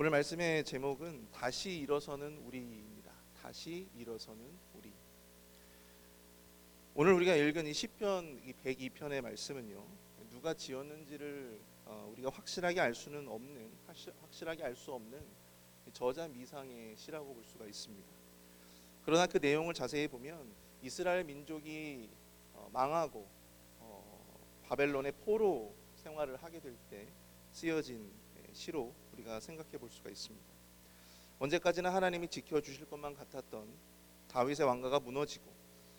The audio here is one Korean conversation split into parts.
오늘 말씀의 제목은 다시 일어서는 우리입니다. 다시 일어서는 우리. 오늘 우리가 읽은 이 시편 102편의 말씀은요. 누가 지었는지를 어, 우리가 확실하게 알 수는 없는 확실하게 알 수 없는 저자 미상의 시라고 볼 수가 있습니다. 그러나 그 내용을 자세히 보면 이스라엘 민족이 어, 망하고 어, 바벨론의 포로 생활을 하게 될 때 쓰여진 시로 우리가 생각해 볼 수가 있습니다. 언제까지나 하나님이 지켜 주실 것만 같았던 다윗의 왕가가 무너지고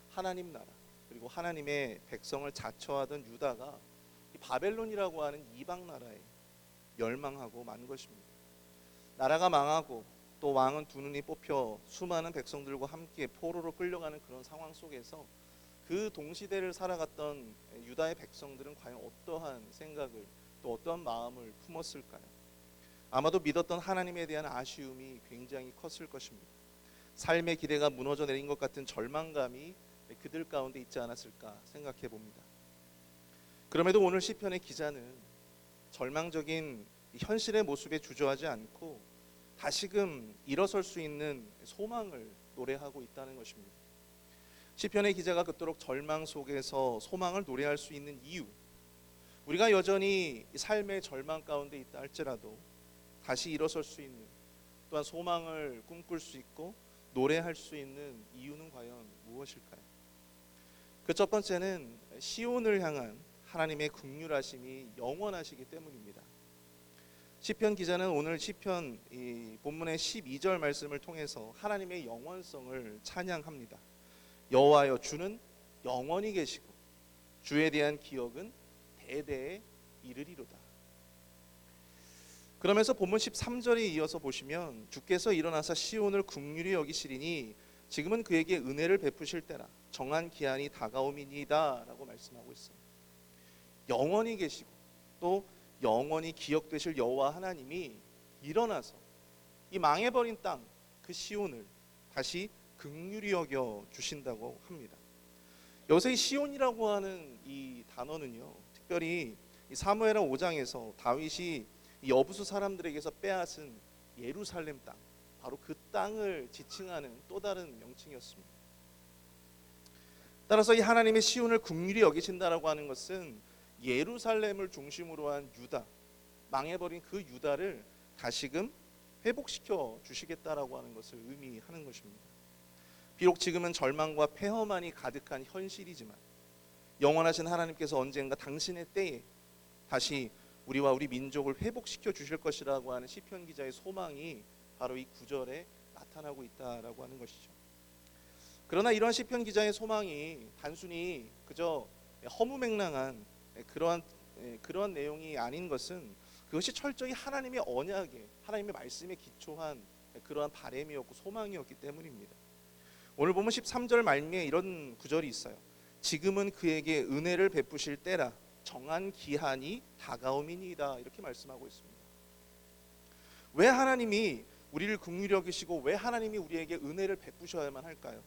하나님 나라 그리고 하나님의 백성을 자처하던 유다가 바벨론이라고 하는 이방 나라에 멸망하고 만 것입니다. 나라가 망하고 또 왕은 두 눈이 뽑혀 수많은 백성들과 함께 포로로 끌려가는 그런 상황 속에서 그 동시대를 살아갔던 유다의 백성들은 과연 어떠한 생각을 또 어떠한 마음을 품었을까요? 아마도 믿었던 하나님에 대한 아쉬움이 굉장히 컸을 것입니다. 삶의 기대가 무너져 내린 것 같은 절망감이 그들 가운데 있지 않았을까 생각해 봅니다. 그럼에도 오늘 시편의 기자는 절망적인 현실의 모습에 주저하지 않고 다시금 일어설 수 있는 소망을 노래하고 있다는 것입니다. 시편의 기자가 그토록 절망 속에서 소망을 노래할 수 있는 이유 우리가 여전히 삶의 절망 가운데 있다 할지라도 다시 일어설 수 있는 또한 소망을 꿈꿀 수 있고 노래할 수 있는 이유는 과연 무엇일까요? 그 첫 번째는 시온을 향한 하나님의 긍휼하심이 영원하시기 때문입니다. 시편 기자는 오늘 시편 본문의 12절 말씀을 통해서 하나님의 영원성을 찬양합니다. 여호와여 주는 영원히 계시고 주에 대한 기억은 대대에 이르리로다. 그러면서 본문 13절에 이어서 보시면 주께서 일어나사 시온을 국률이 여기시리니 지금은 그에게 은혜를 베푸실 때라 정한 기한이 다가오미니다라고 말씀하고 있어요. 영원히 계시고 또 영원히 기억되실 여호와 하나님이 일어나서 이 망해버린 땅 그 시온을 다시 극률이 여겨 주신다고 합니다. 여기서 이 시온이라고 하는 이 단어는요, 특별히 사무엘하 5장에서 다윗이 여부수 사람들에게서 빼앗은 예루살렘 땅, 바로 그 땅을 지칭하는 또 다른 명칭이었습니다. 따라서 이 하나님의 시온을 국률이 여기신다라고 하는 것은 예루살렘을 중심으로 한 유다, 망해버린 그 유다를 다시금 회복시켜 주시겠다라고 하는 것을 의미하는 것입니다. 비록 지금은 절망과 폐허만이 가득한 현실이지만 영원하신 하나님께서 언젠가 당신의 때에 다시 우리와 우리 민족을 회복시켜 주실 것이라고 하는 시편 기자의 소망이 바로 이 구절에 나타나고 있다라고 하는 것이죠. 그러나 이러한 시편 기자의 소망이 단순히 그저 허무맹랑한 그러한 그러한 내용이 아닌 것은 그것이 철저히 하나님의 언약에 하나님의 말씀에 기초한 그러한 바램이었고 소망이었기 때문입니다. 오늘 보면 13절 말미에 이런 구절이 있어요. 지금은 그에게 은혜를 베푸실 때라 정한 기한이 다가오미니이다 이렇게 말씀하고 있습니다. 왜 하나님이 우리를 긍휼히 여기시고 왜 하나님이 우리에게 은혜를 베푸셔야만 할까요?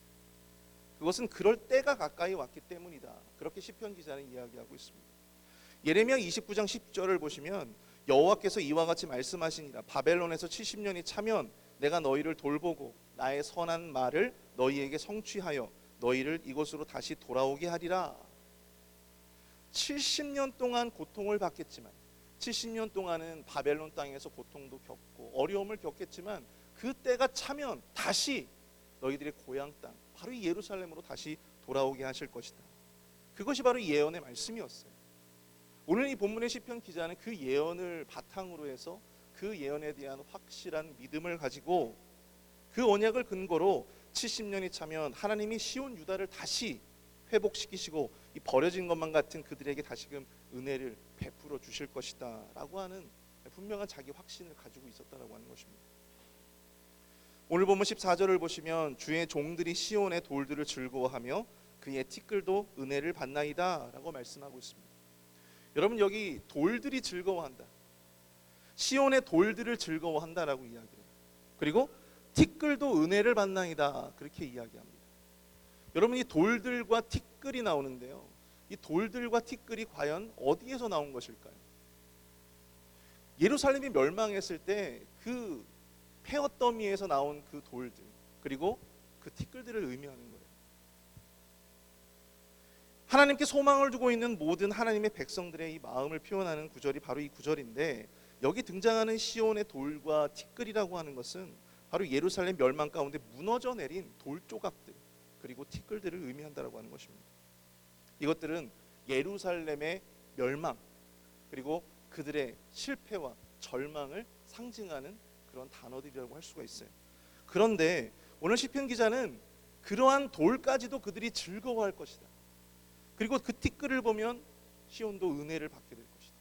그것은 그럴 때가 가까이 왔기 때문이다. 그렇게 시편 기자는 이야기하고 있습니다. 예레미야 29장 10절을 보시면 여호와께서 이와 같이 말씀하시니라 바벨론에서 70년이 차면 내가 너희를 돌보고 나의 선한 말을 너희에게 성취하여 너희를 이곳으로 다시 돌아오게 하리라. 70년 동안 고통을 받겠지만 70년 동안은 바벨론 땅에서 고통도 겪고 어려움을 겪겠지만 그 때가 차면 다시 너희들의 고향 땅 바로 이 예루살렘으로 다시 돌아오게 하실 것이다. 그것이 바로 예언의 말씀이었어요. 오늘 이 본문의 시편 기자는 그 예언을 바탕으로 해서 그 예언에 대한 확실한 믿음을 가지고 그 언약을 근거로 70년이 차면 하나님이 시온 유다를 다시 회복시키시고 이 버려진 것만 같은 그들에게 다시금 은혜를 베풀어 주실 것이다라고 하는 분명한 자기 확신을 가지고 있었다라고 하는 것입니다. 오늘 보면 14절을 보시면 주의 종들이 시온의 돌들을 즐거워하며 그의 티끌도 은혜를 받나이다라고 말씀하고 있습니다. 여러분 여기 돌들이 즐거워한다. 시온의 돌들을 즐거워한다라고 이야기해요. 그리고 티끌도 은혜를 받나이다 그렇게 이야기합니다. 여러분 이 돌들과 티끌이 나오는데요. 이 돌들과 티끌이 과연 어디에서 나온 것일까요? 예루살렘이 멸망했을 때 그 폐허 더미에서 나온 그 돌들 그리고 그 티끌들을 의미하는 거예요. 하나님께 소망을 두고 있는 모든 하나님의 백성들의 이 마음을 표현하는 구절이 바로 이 구절인데 여기 등장하는 시온의 돌과 티끌이라고 하는 것은 바로 예루살렘 멸망 가운데 무너져 내린 돌 조각들 그리고 티끌들을 의미한다라고 하는 것입니다. 이것들은 예루살렘의 멸망 그리고 그들의 실패와 절망을 상징하는 그런 단어들이라고 할 수가 있어요. 그런데 오늘 시편 기자는 그러한 돌까지도 그들이 즐거워할 것이다. 그리고 그 티끌을 보면 시온도 은혜를 받게 될 것이다.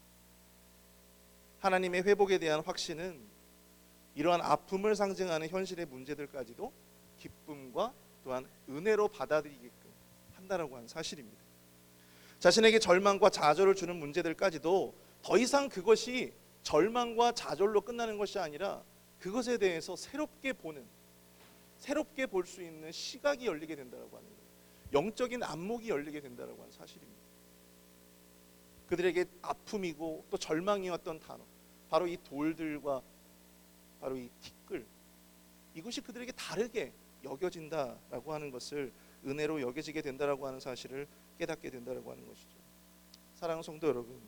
하나님의 회복에 대한 확신은 이러한 아픔을 상징하는 현실의 문제들까지도 기쁨과 또한 은혜로 받아들이게끔 한다라고 하는 사실입니다. 자신에게 절망과 좌절을 주는 문제들까지도 더 이상 그것이 절망과 좌절로 끝나는 것이 아니라 그것에 대해서 새롭게 보는 새롭게 볼 수 있는 시각이 열리게 된다라고 하는 거예요. 영적인 안목이 열리게 된다라고 하는 사실입니다. 그들에게 아픔이고 또 절망이었던 단어 바로 이 돌들과 바로 이 티끌 이것이 그들에게 다르게 여겨진다라고 하는 것을 은혜로 여겨지게 된다라고 하는 사실을 깨닫게 된다라고 하는 것이죠. 사랑하는 성도 여러분,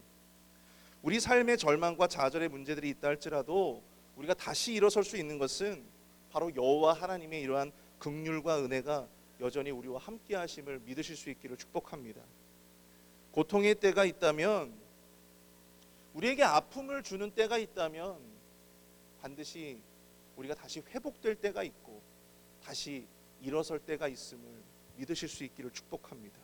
우리 삶의 절망과 좌절의 문제들이 있다 할지라도 우리가 다시 일어설 수 있는 것은 바로 여호와 하나님의 이러한 긍휼과 은혜가 여전히 우리와 함께 하심을 믿으실 수 있기를 축복합니다. 고통의 때가 있다면 우리에게 아픔을 주는 때가 있다면 반드시 우리가 다시 회복될 때가 있고 다시 일어설 때가 있음을 믿으실 수 있기를 축복합니다.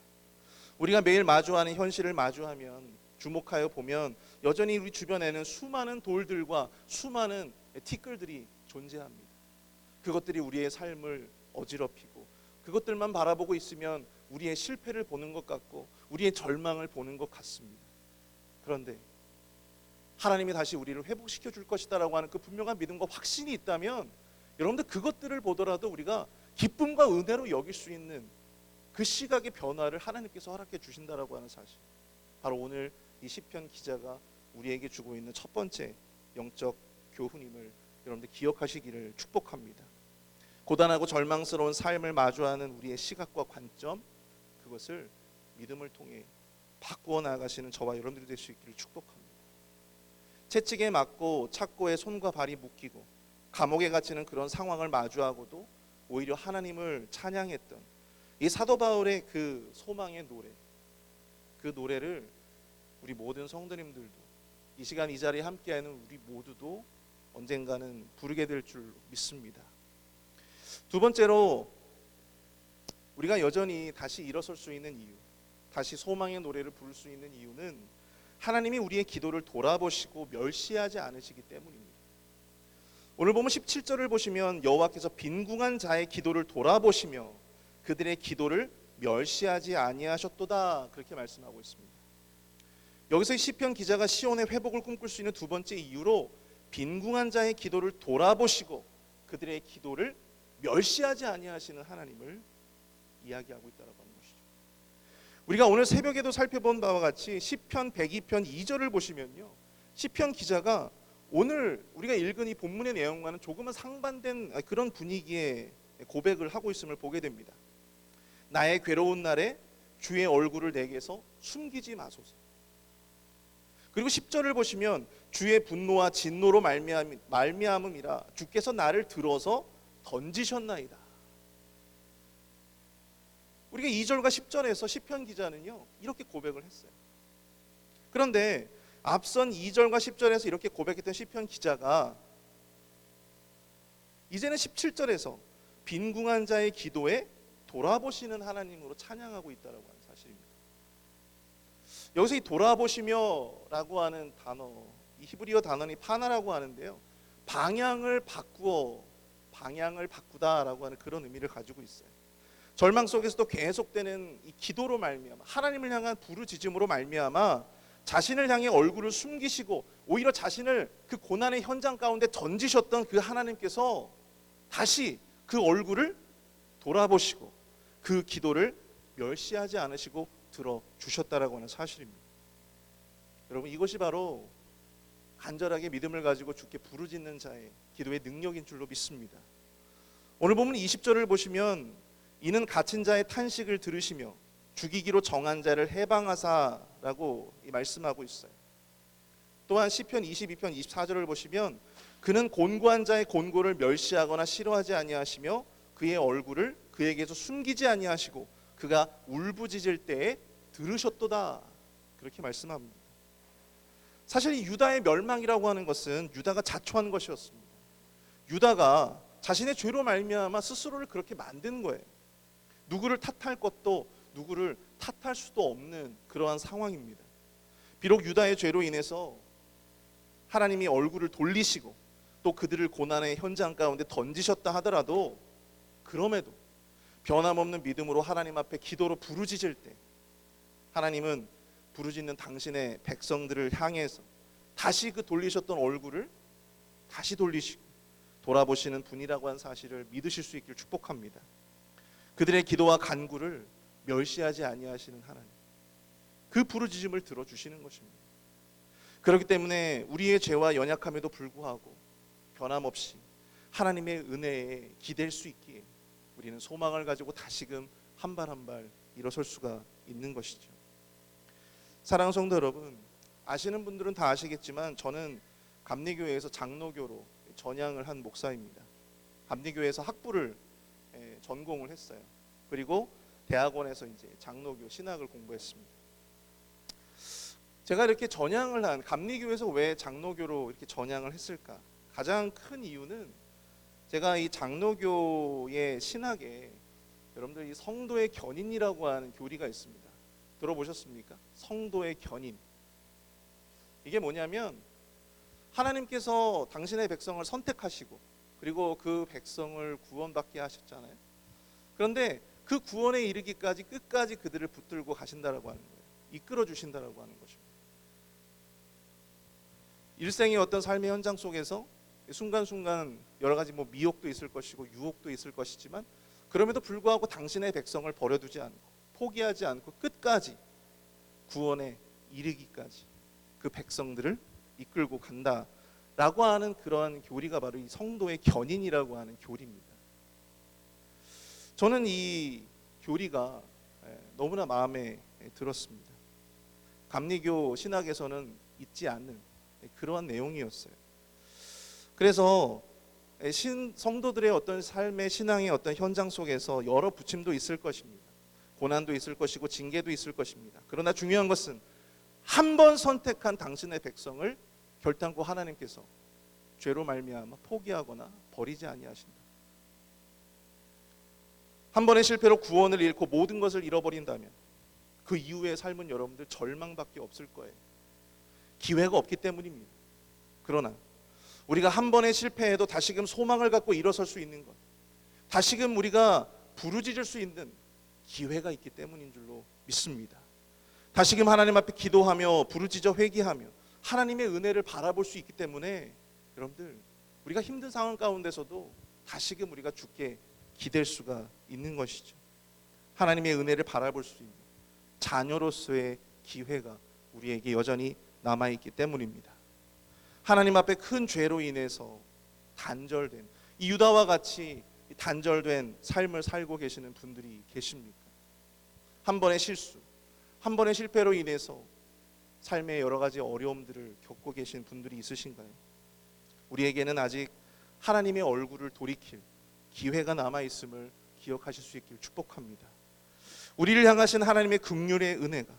우리가 매일 마주하는 현실을 마주하면 주목하여 보면 여전히 우리 주변에는 수많은 돌들과 수많은 티끌들이 존재합니다. 그것들이 우리의 삶을 어지럽히고 그것들만 바라보고 있으면 우리의 실패를 보는 것 같고 우리의 절망을 보는 것 같습니다. 그런데 하나님이 다시 우리를 회복시켜 줄 것이다라고 하는 그 분명한 믿음과 확신이 있다면 여러분들 그것들을 보더라도 우리가 기쁨과 은혜로 여길 수 있는 그 시각의 변화를 하나님께서 허락해 주신다라고 하는 사실. 바로 오늘 이 시편 기자가 우리에게 주고 있는 첫 번째 영적 교훈임을 여러분들 기억하시기를 축복합니다. 고단하고 절망스러운 삶을 마주하는 우리의 시각과 관점 그것을 믿음을 통해 바꾸어 나가시는 저와 여러분들이 될 수 있기를 축복합니다. 채찍에 맞고 착고에 손과 발이 묶이고 감옥에 갇히는 그런 상황을 마주하고도 오히려 하나님을 찬양했던 이 사도 바울의 그 소망의 노래 그 노래를 우리 모든 성도님들도 이 시간 이 자리에 함께하는 우리 모두도 언젠가는 부르게 될 줄 믿습니다. 두 번째로 우리가 여전히 다시 일어설 수 있는 이유, 다시 소망의 노래를 부를 수 있는 이유는 하나님이 우리의 기도를 돌아보시고 멸시하지 않으시기 때문입니다. 오늘 보면 17절을 보시면 여호와께서 빈궁한 자의 기도를 돌아보시며 그들의 기도를 멸시하지 아니하셨도다 그렇게 말씀하고 있습니다. 여기서 시편 기자가 시온의 회복을 꿈꿀 수 있는 두 번째 이유로 빈궁한 자의 기도를 돌아보시고 그들의 기도를 멸시하지 아니하시는 하나님을 이야기하고 있다라고 하는 것이죠. 우리가 오늘 새벽에도 살펴본 바와 같이 시편 102편 2절을 보시면요. 시편 기자가 오늘 우리가 읽은 이 본문의 내용과는 조금은 상반된 그런 분위기의 고백을 하고 있음을 보게 됩니다. 나의 괴로운 날에 주의 얼굴을 내게서 숨기지 마소서. 그리고 10절을 보시면 주의 분노와 진노로 말미암, 말미암음이라 주께서 나를 들어서 던지셨나이다. 우리가 2절과 10절에서 시편 기자는요 이렇게 고백을 했어요. 그런데 앞선 2절과 10절에서 이렇게 고백했던 시편 기자가 이제는 17절에서 빈궁한 자의 기도에 돌아보시는 하나님으로 찬양하고 있다라고 하는 사실입니다. 여기서 이 돌아보시며라고 하는 단어, 이 히브리어 단어는 파나라고 하는데요. 방향을 바꾸어 방향을 바꾸다라고 하는 그런 의미를 가지고 있어요. 절망 속에서도 계속되는 이 기도로 말미암아 하나님을 향한 부르짖음으로 말미암아 자신을 향해 얼굴을 숨기시고 오히려 자신을 그 고난의 현장 가운데 던지셨던 그 하나님께서 다시 그 얼굴을 돌아보시고 그 기도를 멸시하지 않으시고 들어 주셨다라고 하는 사실입니다. 여러분 이것이 바로 간절하게 믿음을 가지고 주께 부르짖는 자의 기도의 능력인 줄로 믿습니다. 오늘 보면 20절을 보시면 이는 갇힌 자의 탄식을 들으시며 죽이기로 정한 자를 해방하사 라고 이 말씀하고 있어요. 또한 시편 22편 24절을 보시면 그는 곤고한 자의 곤고를 멸시하거나 싫어하지 아니하시며 그의 얼굴을 그에게서 숨기지 아니하시고 그가 울부짖을 때에 들으셨도다 그렇게 말씀합니다. 사실 이 유다의 멸망이라고 하는 것은 유다가 자초한 것이었습니다. 유다가 자신의 죄로 말미암아 스스로를 그렇게 만든 거예요. 누구를 탓할 것도 누구를 탓할 수도 없는 그러한 상황입니다. 비록 유다의 죄로 인해서 하나님이 얼굴을 돌리시고 또 그들을 고난의 현장 가운데 던지셨다 하더라도 그럼에도 변함없는 믿음으로 하나님 앞에 기도로 부르짖을 때 하나님은 부르짖는 당신의 백성들을 향해서 다시 그 돌리셨던 얼굴을 다시 돌리시고 돌아보시는 분이라고 한 사실을 믿으실 수 있길 축복합니다. 그들의 기도와 간구를 멸시하지 아니하시는 하나님. 그 부르짖음을 들어 주시는 것입니다. 그렇기 때문에 우리의 죄와 연약함에도 불구하고 변함없이 하나님의 은혜에 기댈 수 있기에 우리는 소망을 가지고 다시금 한 발 한 발 일어설 수가 있는 것이죠. 사랑하는 성도 여러분, 아시는 분들은 다 아시겠지만 저는 감리교회에서 장로교로 전향을 한 목사입니다. 감리교회에서 학부를 예, 전공을 했어요. 그리고 대학원에서 이제 장로교 신학을 공부했습니다. 제가 이렇게 전향을 한 감리교에서 왜 장로교로 이렇게 전향을 했을까? 가장 큰 이유는 제가 이 장로교의 신학에 여러분들 이 성도의 견인이라고 하는 교리가 있습니다. 들어보셨습니까? 성도의 견인. 이게 뭐냐면 하나님께서 당신의 백성을 선택하시고 그리고 그 백성을 구원받게 하셨잖아요. 그런데 그 구원에 이르기까지 끝까지 그들을 붙들고 가신다라고 하는 거예요. 이끌어 주신다라고 하는 것입니다. 일생의 어떤 삶의 현장 속에서 순간순간 여러 가지 뭐 미혹도 있을 것이고 유혹도 있을 것이지만 그럼에도 불구하고 당신의 백성을 버려두지 않고 포기하지 않고 끝까지 구원에 이르기까지 그 백성들을 이끌고 간다라고 하는 그러한 교리가 바로 이 성도의 견인이라고 하는 교리입니다. 저는 이 교리가 예, 너무나 마음에 들었습니다. 감리교 신학에서는 있지 않는 그러한 내용이었어요. 그래서 신 성도들의 어떤 삶의 신앙의 어떤 현장 속에서 여러 부침도 있을 것입니다. 고난도 있을 것이고 징계도 있을 것입니다. 그러나 중요한 것은 한 번 선택한 당신의 백성을 결단코 하나님께서 죄로 말미암아 포기하거나 버리지 아니하신다. 한 번의 실패로 구원을 잃고 모든 것을 잃어버린다면 그 이후의 삶은 여러분들 절망밖에 없을 거예요. 기회가 없기 때문입니다. 그러나 우리가 한 번의 실패에도 다시금 소망을 갖고 일어설 수 있는 것, 다시금 우리가 부르짖을 수 있는 기회가 있기 때문인 줄로 믿습니다. 다시금 하나님 앞에 기도하며 부르짖어 회개하며 하나님의 은혜를 바라볼 수 있기 때문에 여러분들 우리가 힘든 상황 가운데서도 다시금 우리가 주께 기댈 수가 있는 것이죠. 하나님의 은혜를 바라볼 수 있는 자녀로서의 기회가 우리에게 여전히 남아 있기 때문입니다. 하나님 앞에 큰 죄로 인해서 단절된 이 유다와 같이 단절된 삶을 살고 계시는 분들이 계십니까? 한 번의 실수, 한 번의 실패로 인해서 삶의 여러 가지 어려움들을 겪고 계신 분들이 있으신가요? 우리에게는 아직 하나님의 얼굴을 돌이킬 기회가 남아 있음을 기억하실 수 있길 축복합니다. 우리를 향하신 하나님의 긍휼의 은혜가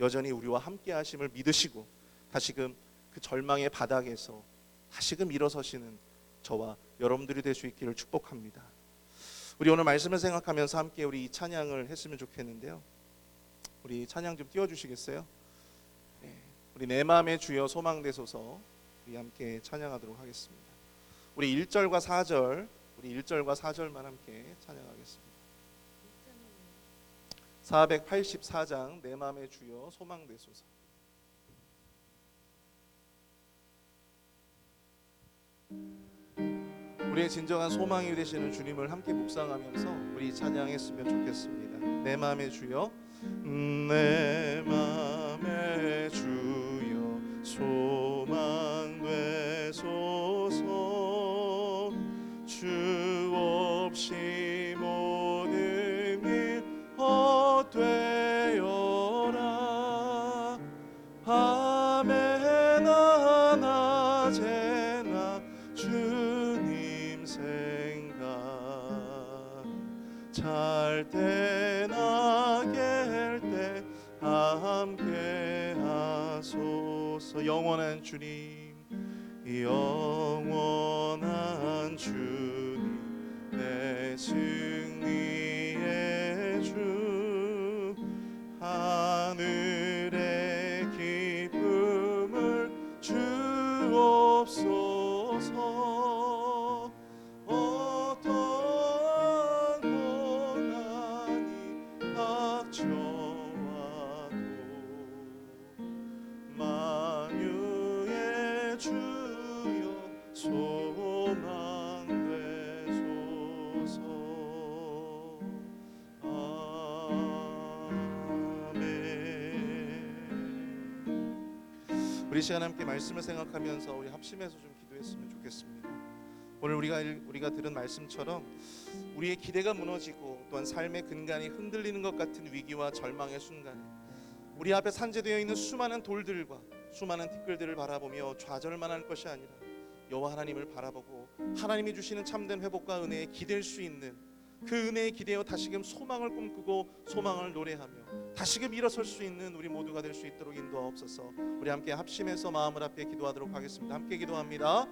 여전히 우리와 함께 하심을 믿으시고 다시금 그 절망의 바닥에서 다시금 일어서시는 저와 여러분들이 될 수 있기를 축복합니다. 우리 오늘 말씀을 생각하면서 함께 우리 이 찬양을 했으면 좋겠는데요. 우리 찬양 좀 띄워주시겠어요? 네. 우리 내 마음의 주여 소망되소서 우리 함께 찬양하도록 하겠습니다. 우리 1절과 4절 우리 1절과 4절만 함께 찬양하겠습니다. 484장 내 마음의 주여 소망되소서 우리의 진정한 소망이 되시는 주님을 함께 묵상하면서 우리 찬양했으면 좋겠습니다. 내 마음의 주여, 음, 내 마음의 주 시간 함께 말씀을 생각하면서 우리 합심해서 좀 기도했으면 좋겠습니다. 오늘 우리가 읽- 우리가 들은 말씀처럼 우리의 기대가 무너지고 또한 삶의 근간이 흔들리는 것 같은 위기와 절망의 순간에 우리 앞에 산재되어 있는 수많은 돌들과 수많은 티끌들을 바라보며 좌절만 할 것이 아니라 여호와 하나님을 바라보고 하나님이 주시는 참된 회복과 은혜에 기댈 수 있는 그 은혜에 기대어 다시금 소망을 꿈꾸고 소망을 노래하며 다시금 일어설 수 있는 우리 모두가 될 수 있도록 인도하옵소서. 우리 함께 합심해서 마음을 앞에 기도하도록 하겠습니다. 함께 기도합니다.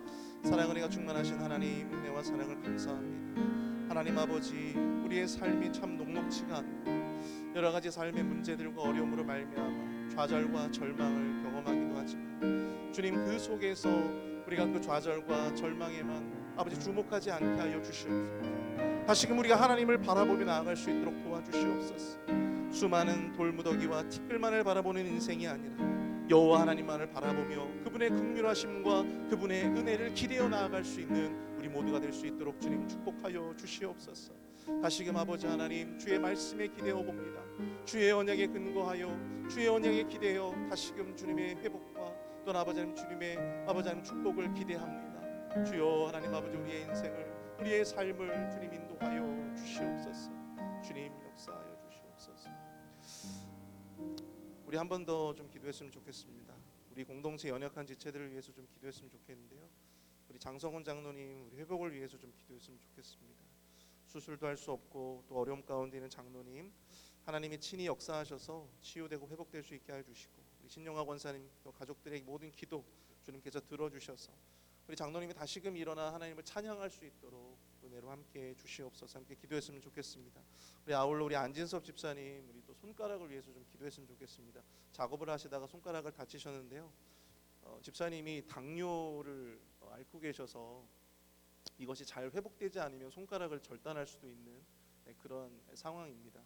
사랑 은혜가 충만하신 하나님 은혜와 사랑을 감사합니다. 하나님 아버지 우리의 삶이 참 녹록치가 않고 여러 가지 삶의 문제들과 어려움으로 말미암아 좌절과 절망을 경험하기도 하지만 주님 그 속에서 우리가 그 좌절과 절망에만 아버지 주목하지 않게 하여 주시옵소서. 다시금 우리가 하나님을 바라보며 나아갈 수 있도록 도와주시옵소서. 수많은 돌무더기와 티끌만을 바라보는 인생이 아니라 여호와 하나님만을 바라보며 그분의 긍휼하심과 그분의 은혜를 기대어 나아갈 수 있는 우리 모두가 될 수 있도록 주님 축복하여 주시옵소서. 다시금 아버지 하나님 주의 말씀에 기대어 봅니다. 주의 언약에 근거하여 주의 언약에 기대어 다시금 주님의 회복과 또 아버지 하나님 주님의 아버지 하나님 축복을 기대합니다. 주여 하나님 아버지 우리의 인생을 우리의 삶을 주님 인도하여 주시옵소서. 주님 역사하여 주시옵소서. 우리 한 번 더 좀 기도했으면 좋겠습니다. 우리 공동체 연약한 지체들을 위해서 좀 기도했으면 좋겠는데요. 우리 장성훈 장로님 우리 회복을 위해서 좀 기도했으면 좋겠습니다. 수술도 할 수 없고 또 어려움 가운데 있는 장로님 하나님이 친히 역사하셔서 치유되고 회복될 수 있게 해 주시고 우리 신영아 권사님 또 가족들의 모든 기도 주님께서 들어주셔서 우리 장로님이 다시금 일어나 하나님을 찬양할 수 있도록 은혜로 함께 주시옵소서 함께 기도했으면 좋겠습니다. 우리 아울러 우리 안진섭 집사님 우리 또 손가락을 위해서 좀 기도했으면 좋겠습니다. 작업을 하시다가 손가락을 다치셨는데요. 어, 집사님이 당뇨를 어, 앓고 계셔서 이것이 잘 회복되지 않으면 손가락을 절단할 수도 있는 네, 그런 상황입니다.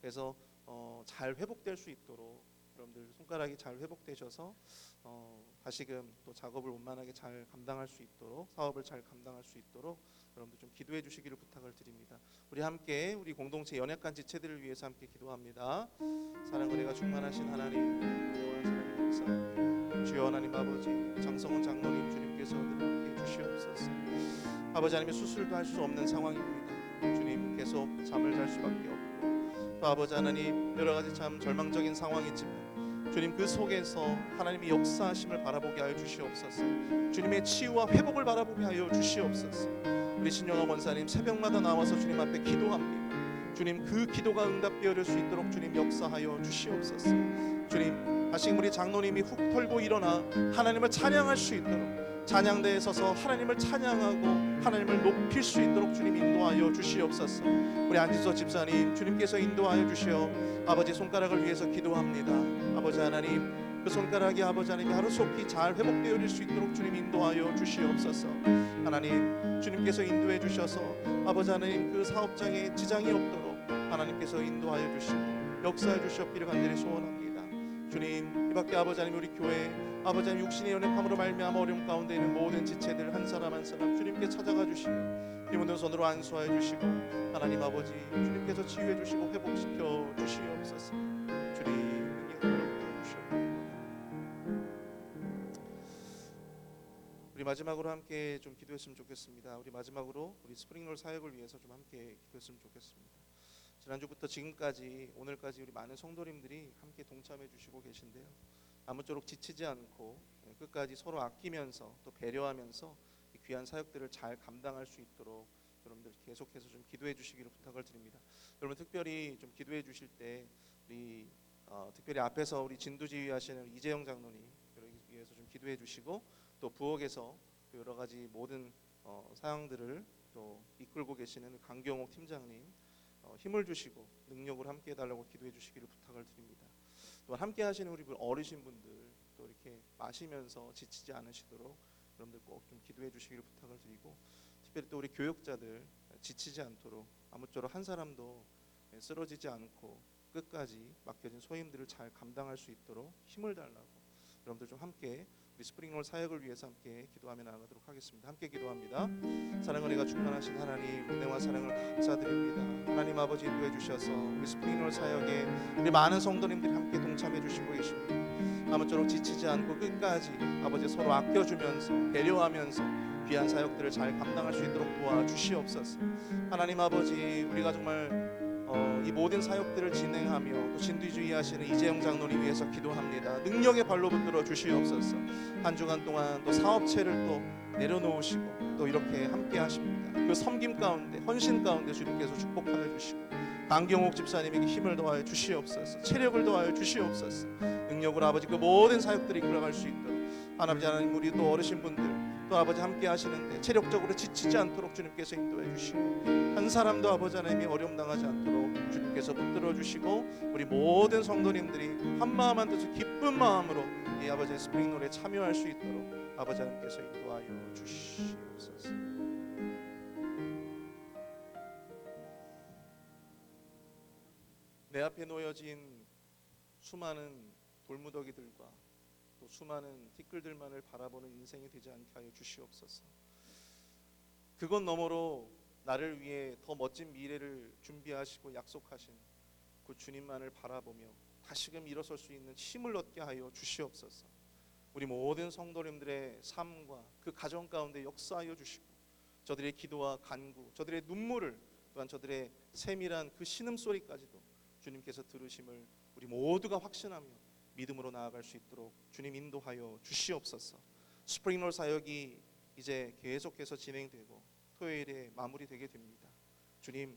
그래서 어, 잘 회복될 수 있도록 여러분들 손가락이 잘 회복되셔서 어, 다시금 또 작업을 원만하게 잘 감당할 수 있도록 사업을 잘 감당할 수 있도록 여러분들 좀 기도해 주시기를 부탁을 드립니다. 우리 함께 우리 공동체 연약한 지체들을 위해서 함께 기도합니다. 사랑 은혜가 충만하신 하나님, 영원한 사랑을 감사합니다. 주여 하나님 아버지 장성훈 장로님 주님께서 늘 함께 주시옵소서. 아버지 하나님 수술도 할 수 없는 상황입니다. 주님 계속 잠을 잘 수밖에 없고 또 아버지 하나님 여러 가지 참 절망적인 상황이지만 주님 그 속에서 하나님의 역사하심을 바라보게 하여 주시옵소서. 주님의 치유와 회복을 바라보게 하여 주시옵소서. 우리 신영아 권사님 새벽마다 나와서 주님 앞에 기도합니다. 주님 그 기도가 응답되어질 수 있도록 주님 역사하여 주시옵소서. 주님 다시금 우리 장로님이 훅 털고 일어나 하나님을 찬양할 수 있도록 찬양대에 서서 하나님을 찬양하고 하나님을 높일 수 있도록 주님 인도하여 주시옵소서. 우리 안지서 집사님 주님께서 인도하여 주시어 아버지 손가락을 위해서 기도합니다. 아버지 하나님 그 손가락이 아버지 하나님 하루속히 잘 회복되어질 수 있도록 주님 인도하여 주시옵소서. 하나님 주님께서 인도해 주셔서 아버지 하나님 그 사업장에 지장이 없도록 하나님께서 인도하여 주시고 역사해 주시옵기를 간절히 소원합니다. 주님 이밖에 아버지 하나님 우리 교회 아버지 육신의 연약함으로 말미암아 어려움 가운데 있는 모든 지체들 한 사람 한 사람 주님께 찾아가 주시고 힘없는 손으로 안수하여 주시고 하나님 아버지 주님께서 치유해 주시고 회복시켜 주시옵소서 주님 우리 마지막으로 함께 좀 기도했으면 좋겠습니다. 우리 마지막으로 우리 스프링롤 사역을 위해서 좀 함께 기도했으면 좋겠습니다. 지난주부터 지금까지 오늘까지 우리 많은 성도님들이 함께 동참해 주시고 계신데요. 아무쪼록 지치지 않고 예, 끝까지 서로 아끼면서 또 배려하면서 이 귀한 사역들을 잘 감당할 수 있도록 여러분들 계속해서 좀 기도해 주시기를 부탁을 드립니다. 여러분 특별히 좀 기도해 주실 때 우리 어, 특별히 앞에서 우리 진두지휘 하시는 이재영 장로님 위해서 좀 기도해 주시고 또 부엌에서 또 여러 가지 모든 어, 사항들을 또 이끌고 계시는 강경옥 팀장님 어, 힘을 주시고 능력을 함께 해달라고 기도해 주시기를 부탁을 드립니다. 또 함께 하시는 우리 어르신 분들 또 이렇게 마시면서 지치지 않으시도록 여러분들 꼭 좀 기도해 주시기를 부탁을 드리고 특별히 또 우리 교육자들 지치지 않도록 아무쪼록 한 사람도 예, 쓰러지지 않고 끝까지 맡겨진 소임들을 잘 감당할 수 있도록 힘을 달라고 여러분들 좀 함께 우리 스프링롤 사역을 위해서 함께 기도하며 나가도록 하겠습니다. 함께 기도합니다. 사랑을 내가 충만하신 하나님 은혜와 사랑을 감사드립니다. 하나님 아버지 인도해 주셔서 우리 스프링롤 사역에 우리 많은 성도님들이 함께 동참해 주시고 계십니다. 아무쪼록 지치지 않고 끝까지 아버지 서로 아껴주면서 배려하면서 귀한 사역들을 잘 감당할 수 있도록 도와주시옵소서. 하나님 아버지 우리가 정말 어, 이 모든 사역들을 진행하며 또 진두주의 하시는 이재영 장로님 위해서 기도합니다. 능력의 발로 붙들어 주시옵소서. 한 주간 동안 또 사업체를 또 내려놓으시고 또 이렇게 함께 하십니다. 그 섬김 가운데 헌신 가운데 주님께서 축복하여 주시고 강경옥 집사님에게 힘을 더하여 주시옵소서. 체력을 더하여 주시옵소서. 능력으로 아버지 그 모든 사역들이 이끌어갈 수 있도록 하나님 하나님 우리 또 어르신 분들 또 아버지 함께 하시는데 체력적으로 지치지 않도록 주님께서 인도해 주시고 한 사람도 아버지 하나님이 어려움 당하지 않도록 주님께서 붙들어 주시고 우리 모든 성도님들이 한 마음 한 뜻을 기쁜 마음으로 이 아버지의 스프링 노래에 참여할 수 있도록 아버지 하나님께서 인도하여 주시옵소서. 내 앞에 놓여진 수많은 돌무더기들과 또 수많은 티끌들만을 바라보는 인생이 되지 않게 하여 주시옵소서. 그것 너머로 나를 위해 더 멋진 미래를 준비하시고 약속하신 그 주님만을 바라보며 다시금 일어설 수 있는 힘을 얻게 하여 주시옵소서. 우리 모든 성도님들의 삶과 그 가정 가운데 역사하여 주시고 저들의 기도와 간구, 저들의 눈물을 또한 저들의 세밀한 그 신음 소리까지도 주님께서 들으심을 우리 모두가 확신하며 믿음으로 나아갈 수 있도록 주님 인도하여 주시옵소서. 스프링롤 사역이 이제 계속해서 진행되고 토요일에 마무리되게 됩니다. 주님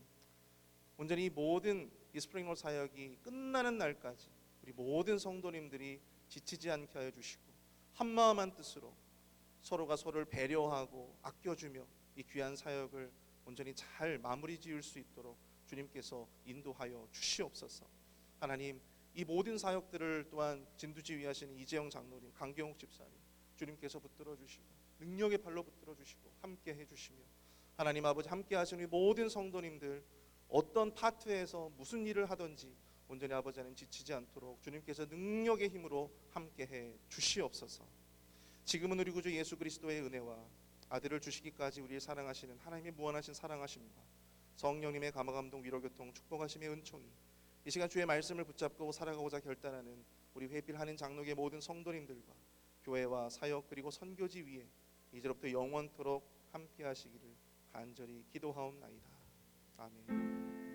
온전히 이 모든 이 스프링롤 사역이 끝나는 날까지 우리 모든 성도님들이 지치지 않게 하여 주시고 한 마음 한 뜻으로 서로가 서로를 배려하고 아껴주며 이 귀한 사역을 온전히 잘 마무리 지을 수 있도록 주님께서 인도하여 주시옵소서. 하나님 이 모든 사역들을 또한 진두지휘하시는 이재영 장로님, 강경욱 집사님 주님께서 붙들어 주시고 능력의 발로 붙들어 주시고 함께 해 주시며 하나님 아버지 함께 하시는 이 모든 성도님들 어떤 파트에서 무슨 일을 하든지 온전히 아버지 하나님 지치지 않도록 주님께서 능력의 힘으로 함께 해 주시옵소서. 지금은 우리 구주 예수 그리스도의 은혜와 아들을 주시기까지 우리를 사랑하시는 하나님의 무한하신 사랑하심과 성령님의 감화 감동 위로 교통 축복하심의 은총이 이 시간 주의 말씀을 붙잡고 살아가고자 결단하는 우리 회필하는 장로계 모든 성도님들과 교회와 사역 그리고 선교지 위에 이제로부터 영원토록 함께 하시기를 간절히 기도하옵나이다. 아멘.